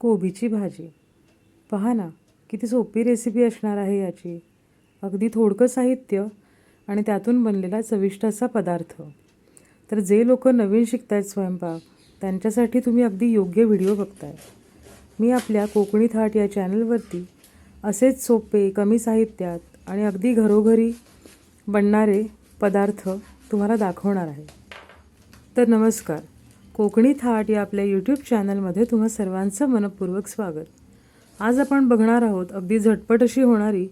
कोबीची भाजी. पहा ना किती सोपी रेसिपी असणार आहे याची. अगदी थोडकं साहित्य आणि त्यातून बनलेला चविष्ट असा पदार्थ. तर जे लोक नवीन शिकत आहेत स्वयंपाक त्यांच्यासाठी तुम्ही अगदी योग्य व्हिडिओ बघताय. मी आपल्या कोकणी थाट या चॅनलवरती असेच सोपे कमी साहित्यात आणि अगदी घरोघरी बनणारे पदार्थ तुम्हाला दाखवणार आहे. तर नमस्कार. कोकणी थाट या आपल्या यूट्यूब चॅनलमध्ये तुम्हा सर्वांचं मनपूर्वक स्वागत. आज आपण बघणार आहोत अगदी झटपट अशी होणारी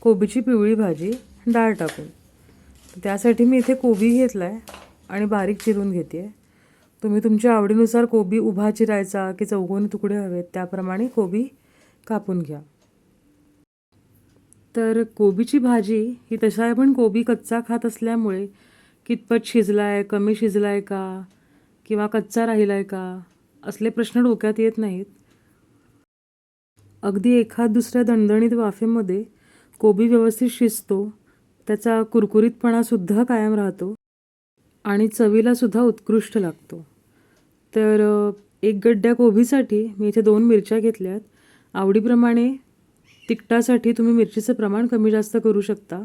कोबीची पिवळी भाजी डाळ टाकून. त्यासाठी मी इथे कोबी घेतला आहे आणि बारीक चिरून घेते आहे तुम्ही तुमच्या आवडीनुसार कोबी उभा चिरायचा की चौकोनी तुकडे हवेत त्याप्रमाणे कोबी कापून घ्या. तर कोबीची भाजी ही तशा आपण कोबी कच्चा खात असल्यामुळे कितपत शिजला आहे कमी शिजला आहे का? किंवा कच्चा राहिला आहे का? असले प्रश्न डोक्यात येत नाहीत. अगदी एखाद दुसऱ्या दणदणीत वाफेमध्ये कोबी व्यवस्थित शिजतो त्याचा कुरकुरीतपणासुद्धा कायम राहतो आणि चवीलासुद्धा उत्कृष्ट लागतो. तर एक गड्ड्या कोबीसाठी मी इथे दोन मिरच्या घेतल्यात. आवडीप्रमाणे तिखटासाठी तुम्ही मिरचीचं प्रमाण कमी जास्त करू शकता.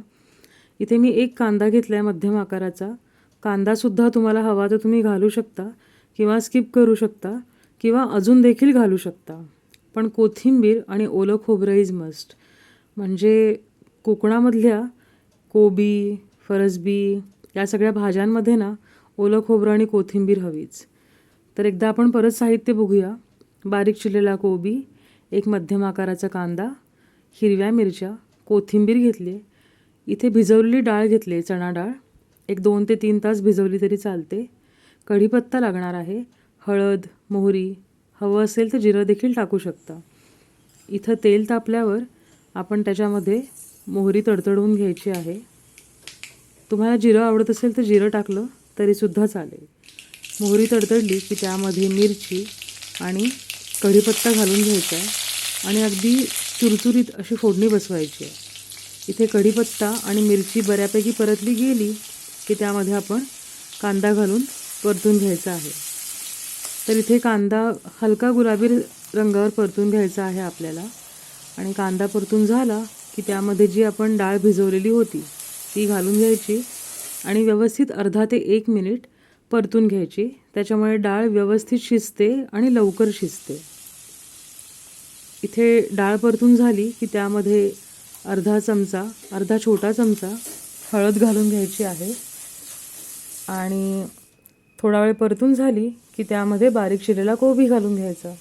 इथे मी एक कांदा घेतला आहे मध्यम आकाराचा. कांदासुद्धा तुम्हाला हवा तर तुम्ही घालू शकता किंवा स्किप करू शकता किंवा अजून देखील घालू शकता. पण कोथिंबीर आणि ओलं खोबरं इज मस्ट म्हणजे कोकणामधल्या कोबी फरसबी या सगळ्या भाज्यांमध्ये ना ओलं खोबरं आणि कोथिंबीर हवीच. तर एकदा आपण परत साहित्य बघूया. बारीक चिरलेला कोबी एक मध्यम आकाराचा कांदा हिरव्या मिरच्या कोथिंबीर घेतली इथे भिजवलेली डाळ घेतली चणा डाळ. एक दोन ते तीन तास भिजवली तरी चालते. कढीपत्ता लागणार आहे. हळद मोहरी हवं असेल तर जिरं देखील टाकू शकता. इथं तेल तापल्यावर आपण त्याच्यामध्ये मोहरी तडतडवून घ्यायची आहे. तुम्हाला जिरं आवडत असेल तर जिरं टाकलं तरीसुद्धा चालेल. मोहरी तडतडली की त्यामध्ये मिरची आणि कढीपत्ता घालून घ्यायचा आहे आणि अगदी चुरचुरीत अशी फोडणी बसवायची आहे. इथे कढीपत्ता आणि मिरची बऱ्यापैकी परतली गेली की त्यामध्ये आपण कांदा घालून परतून घ्यायचा आहे. तर इथे कांदा हलका गुलाबी रंगावर परतून घ्यायचा आहे आपल्याला. आणि कांदा परतून झाला की त्यामध्ये जी आपण डाळ भिजवलेली होती ती घालून घ्यायची आणि व्यवस्थित अर्धा ते एक मिनिट परतून घ्यायची. त्याच्यामुळे डाळ व्यवस्थित शिजते आणि लवकर शिजते. इथे डाळ परतून झाली की त्यामध्ये अर्धा चमचा अर्धा छोटा चमचा हळद घालून घ्यायची आहे. आणि थोडा वेळ परतून झाली की त्यामध्ये बारीक शिरेला कोबी घालून घ्यायचा.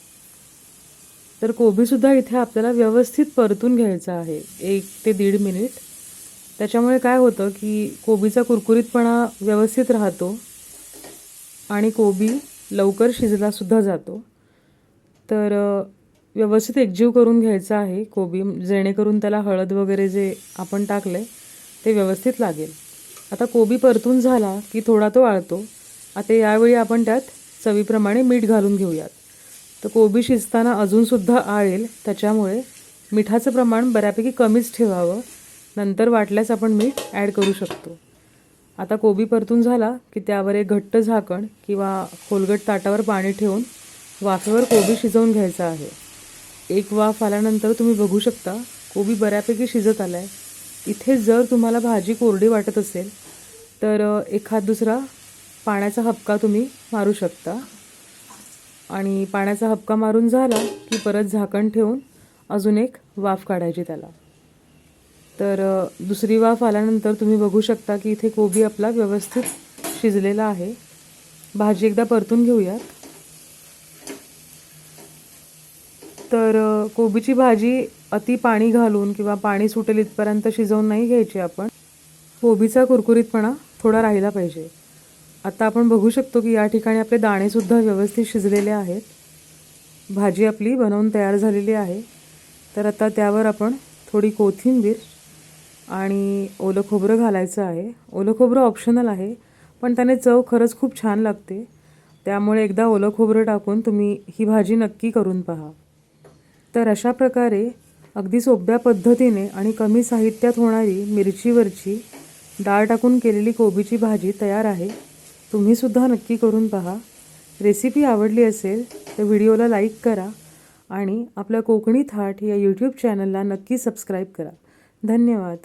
तर कोबीसुद्धा इथे आपल्याला व्यवस्थित परतून घ्यायचा आहे. एक ते दीड मिनिट. त्याच्यामुळे काय होतं की कोबीचा कुरकुरीतपणा व्यवस्थित राहतो आणि कोबी लवकर शिजलासुद्धा जातो. तर व्यवस्थित एकजीव करून घ्यायचा आहे कोबी जेणेकरून त्याला हळद वगैरे जे आपण टाकलं आहे ते व्यवस्थित लागेल. आता कोबी परतून झाला की थोडा तो आळतो. आता यावेळी आपण त्यात चवीप्रमाणे मीठ घालून घेऊयात. तर कोबी शिजताना अजूनसुद्धा आळेल त्याच्यामुळे मिठाचं प्रमाण बऱ्यापैकी कमीच ठेवावं. नंतर वाटल्यास आपण मीठ ॲड करू शकतो. आता कोबी परतून झाला की त्यावर एक घट्ट झाकण किंवा खोलगट ताटावर पाणी ठेवून वाफेवर कोबी शिजवून घ्यायचा आहे. एक वाफ आल्यानंतर तुम्ही बघू शकता कोबी बऱ्यापैकी शिजत आला आहे इथे जर तुम्हाला भाजी कोरडी वाटत असेल तर एखाद दुसरा पाण्याचा हपका तुम्ही मारू शकता. आणि पाण्याचा हपका मारून झाला की परत झाकण ठेवून अजून एक वाफ काढायची त्याला. तर दुसरी वाफ आल्यानंतर तुम्ही बघू शकता की इथे कोबी आपला व्यवस्थित शिजलेला आहे. भाजी एकदा परतून घेऊयात. तर कोबीची भाजी अति पाणी घालून किंवा पाणी सुटेल इथपर्यंत शिजवून नाही घ्यायची आपण. कोबीचा कुरकुरीतपणा थोडा राहिला पाहिजे. आता आपण बघू शकतो की या ठिकाणी आपले दाणेसुद्धा व्यवस्थित शिजलेले आहेत. भाजी आपली बनवून तयार झालेली आहे. तर आता त्यावर आपण थोडी कोथिंबीर आणि ओलं खोबरं घालायचं आहे. ओलं खोबरं ऑप्शनल आहे पण त्याने चव खरंच खूप छान लागते. त्यामुळे एकदा ओलं खोबरं टाकून तुम्ही ही भाजी नक्की करून पहा. तर अशा प्रकारे अगदी सोप्या पद्धतीने आणि कमी साहित्यात होणारी मिरचीवरची डाळ टाकून केलेली कोबीची भाजी तयार आहे. तुम्हीसुद्धा नक्की करून पहा. रेसिपी आवडली असेल तर व्हिडिओला लाईक करा आणि आपल्या कोकणी थाट या यूट्यूब चॅनलला नक्की सबस्क्राईब करा. धन्यवाद.